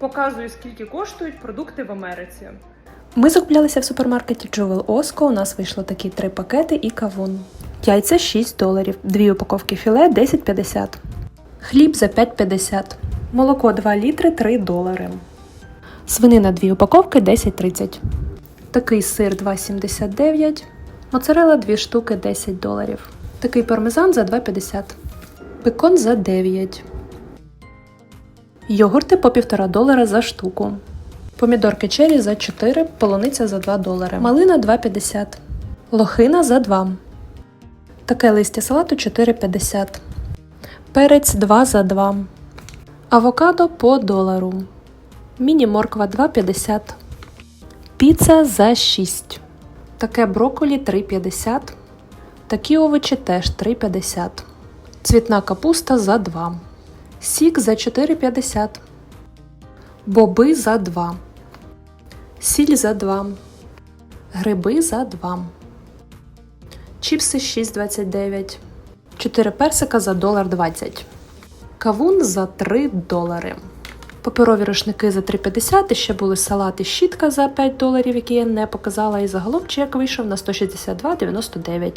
Показую, скільки коштують продукти в Америці. Ми закуплялися в супермаркеті Jewel Osco. У нас вийшло такі три пакети і кавун. Яйця 6 доларів, дві упаковки філе 10,50. Хліб за 5,50. Молоко 2 літри 3 долари. Свинина 2 упаковки 10,30. Такий сир 2,79. Моцарела 2 штуки 10 доларів. Такий пармезан за 2,50. Бекон за 9. Йогурти по 1,5 долара за штуку. Помідорки черрі за 4, полуниця за 2 долари. Малина 2,50. Лохина за 2. Таке листя салату 4,50. Перець 2 за 2. Авокадо по долару. Міні-морква 2,50. Піца за 6. Таке брокколі 3,50. Такі овочі теж 3,50. Цвітна капуста за 2. Сік за 4,50. Боби за 2. Сіль за 2. Гриби за 2. Чіпси 6,29. 4 персика за долар 20. Кавун за 3 долари. Паперові рушники за 3,50. І ще були салати щітка за 5 доларів, які я не показала. І загалом чек вийшов на 162,99.